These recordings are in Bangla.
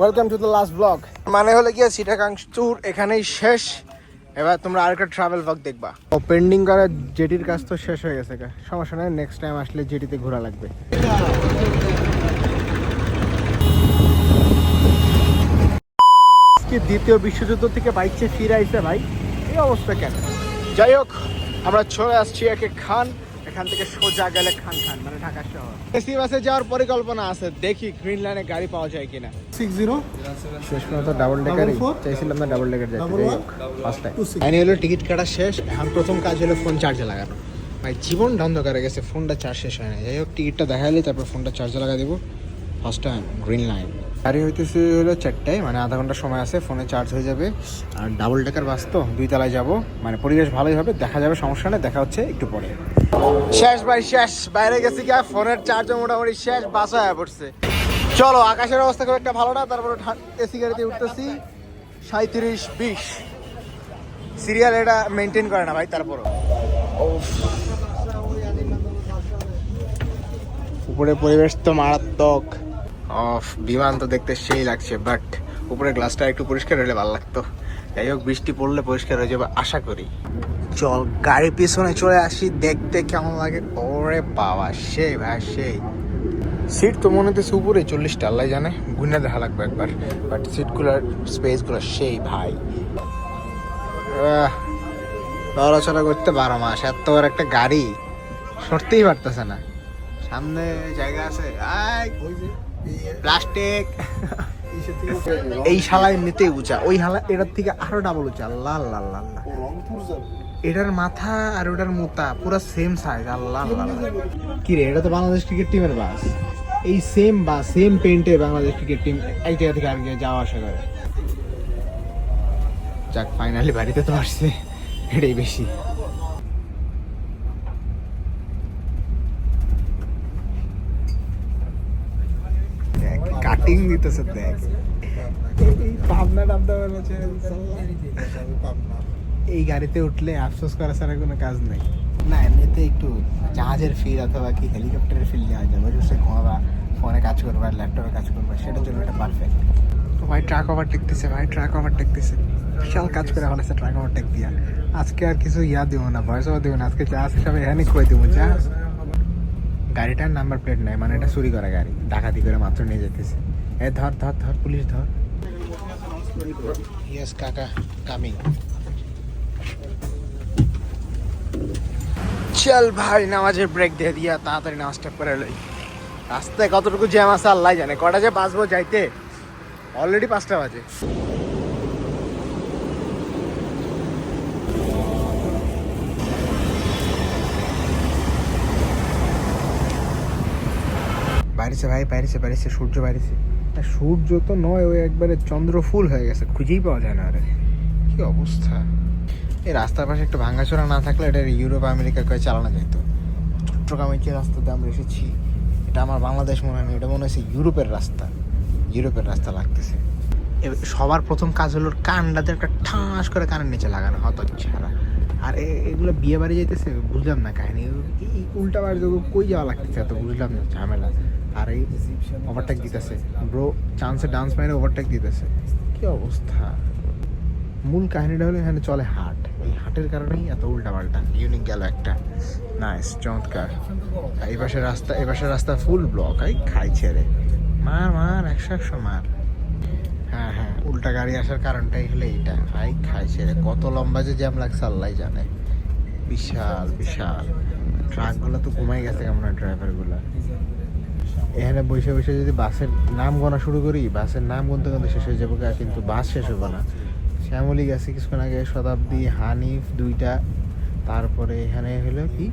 Welcome to the last blog মানে হলো কি সিটাকাং ট্যুর এখানেই শেষ। এবার তোমরা আরেকটা ট্রাভেল ব্লগ দেখবা। ও পেন্ডিং করা জেটির কাজ তো শেষ হয়ে গেছে। সমস্যা নাই নেক্সট টাইম আসলে জেটিতে ঘোরা লাগবে। আজকে দ্বিতীয় বিশ্বযুদ্ধ থেকে বাইক চেয়ে ফিরে আইছে ভাই। এই অবস্থা কেন? যাই হোক আমরা চলে আসছি একে খান। এখান থেকে সোজা গেলে খান খান মানে ঢাকা শহর। এসি বাসে যাওয়ার পরিকল্পনা আছে দেখি গ্রিন লাইনে গাড়ি পাওয়া যায় কিনা। সিক্স জিরো শেষ পর্যন্ত ডাবল ডেকারই? চাইছিলাম না ডাবল ডেকার যাই ফার্স্ট টাইম হলো টিকিট কাটা শেষ এখন প্রথম কাজ হলো ফোন চার্জে লাগানো। ভাই জীবন অন্ধকারে গেছে ফোনটা চার্জ শেষ হয় না যাই হোক টিকিটটা দেখাইলে তারপর ফোনটা চার্জে লাগা দেবো। ফার্স্ট টাইম গ্রিন লাইন গাড়ি হইতেছে হলো চারটায় মানে আধা ঘণ্টা সময় আছে, ফোনে চার্জ হয়ে যাবে। আর ডাবল ডেকার বাস তো, দুই তলায় যাব। মানে পরিবেশ ভালোই হবে, দেখা যাবে, সমস্যা নেই, দেখা হচ্ছে একটু পরে। শেষ ভাই, শেষ। বাইরে গেছি কি ফোনের চার্জও মোটামুটি শেষ, বাস হয়ে পড়ছে। চলো, আকাশের অবস্থা খুব একটা ভালো না, তারপরে এসি গাড়িতে উঠতেছি। সাঁত্রিশ বিশ। সিরিয়াল এটা মেনটেন করে না ভাই, তারপরও। উপরে পরিবেশ তো মারাত্মক। অফ, বিমান তো দেখতে সেই লাগছে বাট উপরে গ্লাসটা একটু পরিষ্কার হলে ভালো লাগতো। যাই হোক, বৃষ্টি পড়লে পরিষ্কার হয়ে যাবে, আশা করি। চল, গাড়ির পিছনে চলে আসি, দেখতে কেমন লাগে। ওরে বাবা সেই ভাই সেই সিট তো মনে হচ্ছে উপরে, চল্লিশটা, আল্লাহ জানে। গুনে দেখা লাগবে একবার বাট সিটগুলোর স্পেসগুলো সেই ভাই। নড়াচড়া করতে বারো মাস, এত বড় একটা গাড়ি। সরতেই পারতেছে না। সামনে জায়গা আছে। আয় প্লাস্টিক। এই শালা এমনিতেই উঁচা ওই হালা এটার থেকে আরও ডাবল উঁচা আল্লাহ আল্লাহ আল্লাহ আল্লাহ। এটার মাথা আর ওটার মোতা পুরো সেম সাইজ আল্লাহ। কি রে এটা তো বাংলাদেশ ক্রিকেট টিমের বাস। এই সেম বাস সেম পেন্টে বাংলাদেশ ক্রিকেট টিম এক জায়গা থেকে আরেক জায়গায় যাওয়া আসা করে। যাক ফাইনালি বাড়িতে তো আসছে এটাই বেশি। কাটিং দিতেছে দেখ। এই পাবনা টাবনা বলেছে এই গাড়িতে উঠলে আফসোস করা ছাড়া কোনো কাজ নেই। না এমনিতে একটু জাহাজের ফিল অথবা কি হেলিকপ্টারের ফিল নেওয়া বসে বসে ঘুমাবা ফোনে কাজ করবা ল্যাপটপে কাজ করবা সেটার জন্য এটা পারফেক্ট তো ভাই ট্রাক ওভারটেক দিছে ভাই ট্রাক ওভারটেক দিছে। বিশাল কাজ করে ফেলেছে ট্রাক ওভারটেক দিয়া। আজকে আর কিছু ইয়া দিব না ভয়েস ওভার দিব না আজকে চা হিসাবে এখানে কই দিব চা গাড়িটার নাম্বার প্লেট নাই মানে এটা চুরি করা গাড়ি। ডাকাতি করে মাত্র নিয়ে যেতেছে। এ ধর ধর ধর পুলিশ ধর। ইয়েস কাকা কামিং চল ভাই নামাজের ব্রেক দিয়ে দিয়া তাড়াতাড়ি নামাজটা করে লই। রাস্তায় কতটুকু জ্যাম আছে আল্লাহ জানে। কটা যে বাঁচবো যাইতে? অলরেডি পাঁচটা বাজে। বাইরেছে ভাই বাইরেছে বাইরেছে সূর্য বাইরেছে আর সূর্য তো নয় ওই একবারে চন্দ্র ফুল হয়ে গেছে, খুঁজেই পাওয়া যায় না আরে কি অবস্থা? এই রাস্তার পাশে একটু ভাঙাচোরা না থাকলে এটা ইউরোপ আমেরিকা করে চালানো যেত। চট্টগ্রামে যে রাস্তাতে আমরা এসেছি, এটা আমার বাংলাদেশ মনে হয় এটা মনে হচ্ছে ইউরোপের রাস্তা। ইউরোপের রাস্তা লাগতেছে। সবার প্রথম কাজ হলো কানটাতে একটা ঠাস করে কানের নিচে লাগানো হত ছাড়া আর এগুলো বিয়ে বাড়ি যাইতেছে, বুঝলাম না কাহিনী। এই উল্টা বাড়ি কই যাওয়া লাগতেছে এত, বুঝলাম না ঝামেলা। আর এই ওভারটেক দিতেছে। ব্রো চান্সে ডান্স মাইনে ওভারটেক দিতেছে। কি অবস্থা? মূল কাহিনীটা হলো এখানে চলে হাট। এই হাটের কারণেই এত উল্টা পাল্টা ইউনিক গেল একটা। নাইস চমৎকার। এই পাশের রাস্তা, এই পাশের রাস্তা ফুল ব্লক এই খাই ছেড়ে মার মার, একশো একশো মার। হ্যাঁ হ্যাঁ। উল্টা গাড়ি আসার কারণটাই হলো এইটা। ভাই খাই ছেড়ে কত লম্বা যে জ্যাম লাগছে আল্লাহ জানে। বিশাল বিশাল। ট্রাকগুলো তো ঘুমাই গেছে কেমন ড্রাইভারগুলো। এখানে বসে বসে যদি বাসের নাম গোনা শুরু করি, বাসের নাম গুনতে গুনতে শেষ হয়ে যাব কিন্তু বাস শেষ হবে না। শ্যামলি গেছে কিছুক্ষণ আগে, শতাব্দী, হানিফ দুইটা। তারপরে এখানে হলো কি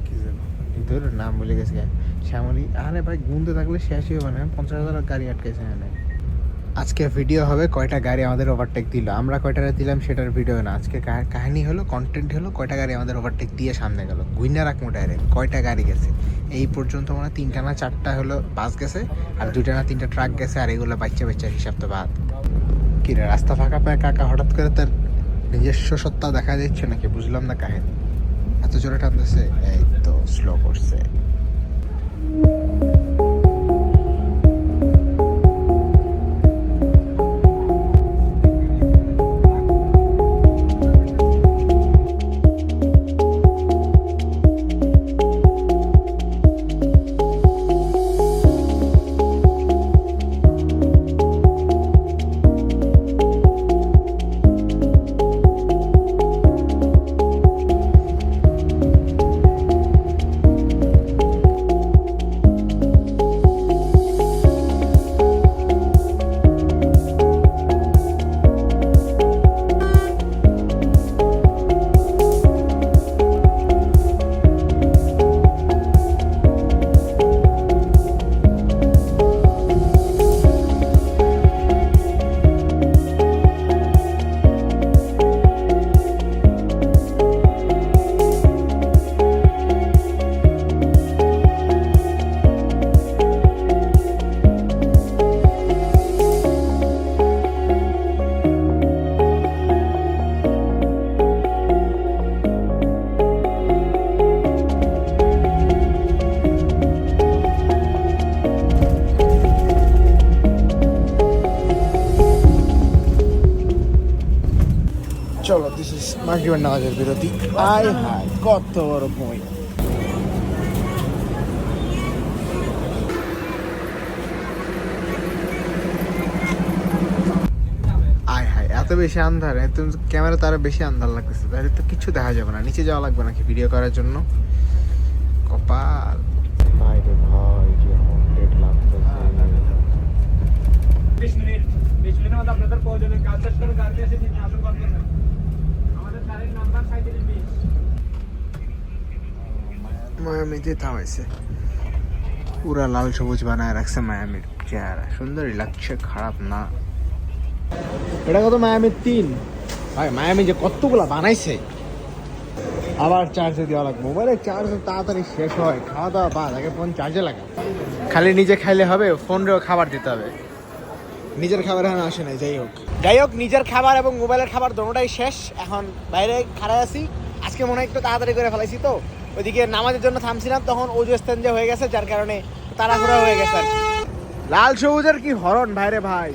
ধর নাম। বলে গেছে। শ্যামলি, আরে ভাই, গুনতে থাকলে শেষই হবে না। পঞ্চাশ হাজার গাড়ি আটকেছে এখানে। আজকে ভিডিও হবে কয়টা গাড়ি আমাদের ওভারটেক দিল। আমরা কয়টারে দিলাম সেটার ভিডিও না। আজকে কাহিনী হলো কন্টেন্ট হলো, কয়টা গাড়ি আমাদের ওভারটেক দিয়ে সামনে গেল। গুইনা রাখব ডাইরেক্ট কয়টা গাড়ি গেছে? এই পর্যন্ত মানে তিনটা না চারটা হলো বাস গেছে, আর দুইটা না তিনটা ট্রাক গেছে, আর এগুলো বাচ্চা বাচ্চা হিসাব তো বাদ। কি রে, রাস্তা ফাঁকা পায় কাকা, হঠাৎ করে তার নিজস্ব সত্তা দেখা যাচ্ছে নাকি? বুঝলাম না কাহিনী। এত জোরে টানতেছে, এই তো স্লো করছে। মাগরিবের নামাজের বিরতি। আয় হায় কত বড় মই হায় এত বেশি আন্ধার তুমি ক্যামেরা তারা বেশি আন্ধার লাগতেছে। তাহলে তো কিছু দেখা যাবে না নিচে যাওয়া লাগবে নাকি ভিডিও করার জন্য? কপাল। ভাই রে ভাই যে হন্টেড লাগতেছে। বিশ মিনিট বিশ মিনিটের মধ্যে আপনাদের প্রয়োজনীয় কাজ শেষ করে গাড়ি এসে নিয়ে আসুন কর্মচারী আমাদের গাড়ির নাম্বার সাঁত্রিশ বিশ মায়ামিতে থামাইছে। পুরা লাল সবুজ বানায় রাখছে মায়ামির চেহারা। সুন্দরই লাগছে, খারাপ না। এটা কত মায়ামির তিন ভাই মায়ামি যে কতগুলা বানাইছে। আবার চার্জে দেওয়া লাগবে। মোবাইলের চার্জ তাড়াতাড়ি শেষ হয়। খাওয়া দাওয়া বাদ, আগে ফোন চার্জে লাগা খালি নিজে খাইলে হবে ফোনরেও খাবার দিতে হবে। নিজের খাবার এখন আসে নাই, যাই হোক। যাই হোক, নিজের খাবার এবং মোবাইলের খাবার দোনোটাই শেষ। এখন বাইরে খাড়ায় আছি। আজকে মনে হয় একটু তাড়াতাড়ি করে ফেলাইছি তো। ওইদিকে নামাজের জন্য থামছিলাম, তখন ওজু স্ট্যান্ডে হয়ে গেছে, যার কারণে তাড়াহুড়া হয়ে গেছে লাল সবুজের কি হরন ভাইরে ভাই?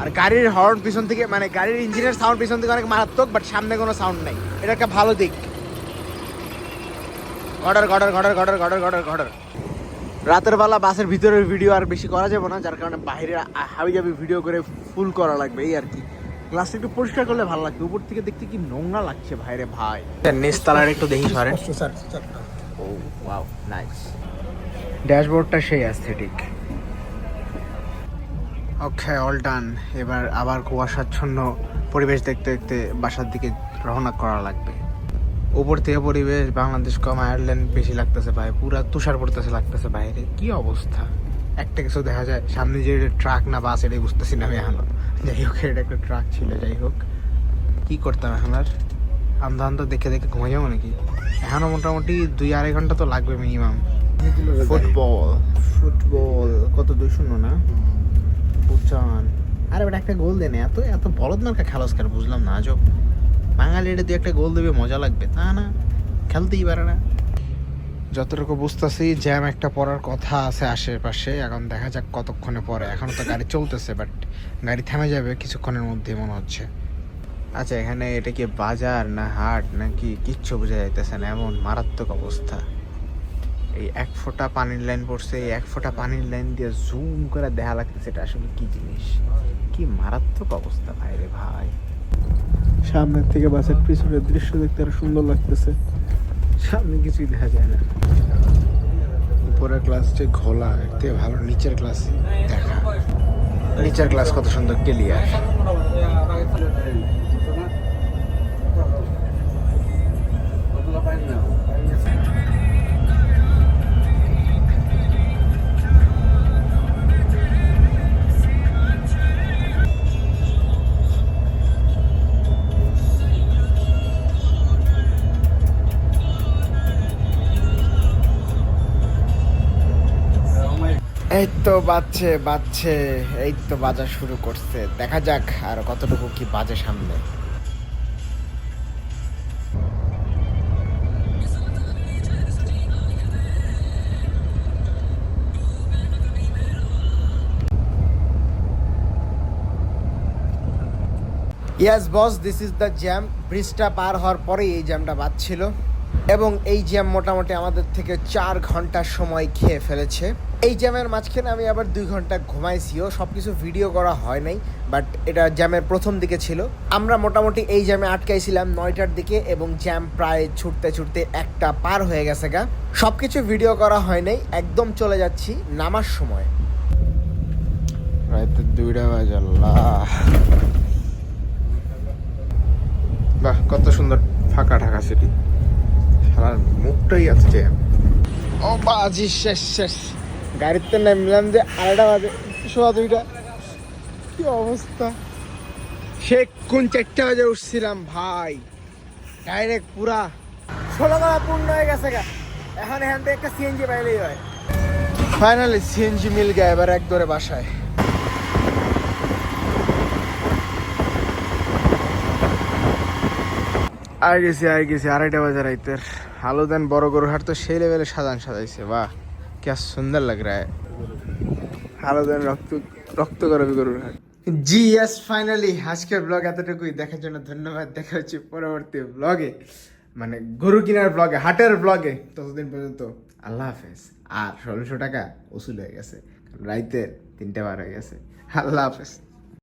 আর গাড়ির হর্ন পিছন থেকে মানে গাড়ির ইঞ্জিনের সাউন্ড পিছন থেকে অনেক মারাত্মক বাট সামনে কোনো সাউন্ড নেই। এটা একটা ভালো দিক। গডর গডর গডর গডর গডর গডর গডর। রাতের বেলা বাসের ভিতরের ভিডিও আর বেশি করা যাবে না, যার কারণে বাইরে হাবি যাবি ভিডিও করে ফুল করা লাগবে, এই আর কি। গ্লাসটা একটু পরিষ্কার করলে ভালো লাগবে উপর থেকে দেখতে কি নোংরা লাগছে ভাইরে ভাই। নিচতলার একটু দেখি সরেন। ও ওয়াও নাইস। ড্যাশবোর্ডটা সেই অ্যাস্থেটিক ওকে অল ডান এবার আবার কুয়াশাচ্ছন্ন পরিবেশ দেখতে দেখতে বাসার দিকে রওনা করা লাগবে। উপর থেকে পরিবেশ বাংলাদেশ কম আয়ারল্যান্ড বেশি লাগতেছে ভাই। পুরা তুষার পড়তেছে লাগতেছে বাইরে কি অবস্থা? একটা কিছু দেখা যায়। সামনে যে ট্রাক না বাস এটাই বুঝতেছি না আমি এখনও। যাই হোক এটা একটা ট্রাক ছিল যাই হোক। কি করতাম এখন আর? আন্ধা আন্ধা দেখে দেখে ঘুমাই যাব নাকি? এখনও মোটামুটি দুই আড়াই ঘণ্টা তো লাগবে মিনিমাম ফুটবল ফুটবল কত দুই শূন্য না? বুঝছান আরে বেটা একটা গোল দেনে এত এত বলদ মার্কা খেলোস কেন? বুঝলাম না আজব। বাঙালি এটা দিয়ে একটা গোল দেবে মজা লাগবে। তা না খেলতেই পারে না। যতটুকু বুঝতেছি জ্যাম একটা পড়ার কথা আছে আশেপাশে। এখন দেখা যাক কতক্ষণে পরে এখন তো গাড়ি চলতেছে বাট গাড়ি থেমে যাবে কিছুক্ষণের মধ্যে মনে হচ্ছে। আচ্ছা এখানে এটা কি বাজার না হাট নাকি কিচ্ছু বোঝা যাইতেছে না এমন মারাত্মক অবস্থা। এই এক ফোঁটা পানির লাইন পড়ছে এই এক ফোঁটা পানির লাইন দিয়ে জুম করে দেখা লাগতেছে এটা আসলে কি জিনিস। কি মারাত্মক অবস্থা ভাই রে ভাই। সামনের থেকে বাসের পিছনের দৃশ্য দেখতে আরও সুন্দর লাগতেছে। সামনে কিছুই দেখা যায় না। উপরের ক্লাস যে ঘোলা, এর ভালো, নিচের ক্লাস দেখা। নিচের ক্লাস কত সুন্দর ক্লিয়ার এই তো বাজছে বাজছে এই তো বাজা শুরু করছে। দেখা যাক আর কতটুকু কি বাজে সামনে। Yes boss this is the jam ব্রিজটা পার হওয়ার পরেই এই জ্যামটা বাজছিল। এবং এই জ্যাম মোটামুটি আমাদের থেকে চার ঘণ্টা সময় খেয়ে ফেলেছে। এই জ্যামের মাঝখানে আমি আবার দুই ঘণ্টা ঘুমাইছিও সব কিছু ভিডিও করা হয় নাই বাট এটা জ্যামের প্রথম দিকে ছিল। আমরা মোটামুটি এই জ্যামে আটকাইছিলাম নয়টার দিকে এবং জ্যাম প্রায় ছুটতে ছুটতে একটা পার হয়ে গেছে গা। সব কিছু ভিডিও করা হয় নাই, একদম চলে যাচ্ছি নামার সময়। রাতে দুইটা বাজে, আল্লাহ। বাহ, কত সুন্দর ফাঁকা ঢাকা সিটি সারা মুখটাই আছে জ্যাম ও বাজি শেষ শেষ। গাড়িতে নামলাম যে আড়াইটা বাজে সোয়া দুইটা। কি অবস্থা? সে কোন চারটা বাজে উঠছিলাম ভাই? ডাইরেক্ট পুরা। ষোলো বেলা পূর্ণ হয়ে গেছে গা। এখন এখান থেকে একটা সিএনজি পাইলেই হয়। ফাইনালি সিএনজি মিল গে এবার এক দরে বাসায়। আর গেছি আর গেছি আড়াইটা বাজে রাইতের। হালুদান বড় গরুর হাট তো সেই লেভেলে সাজান সাজাইছে, বাহ, কে সুন্দর লাগ রা। হালুদান রক্ত রক্ত গরবি গরুর হাট। জি ইয়াস ফাইনালি আজকের ব্লগ এতটুকুই। দেখার জন্য ধন্যবাদ, দেখা হচ্ছে পরবর্তী ব্লগে মানে গরু কেনার ব্লগে হাটের ব্লগে ততদিন পর্যন্ত আল্লাহ হাফেজ। আর ষোলোশো টাকা উসুল হয়ে গেছে রাইতে তিনটে বার হয়ে গেছে। আল্লাহ হাফেজ।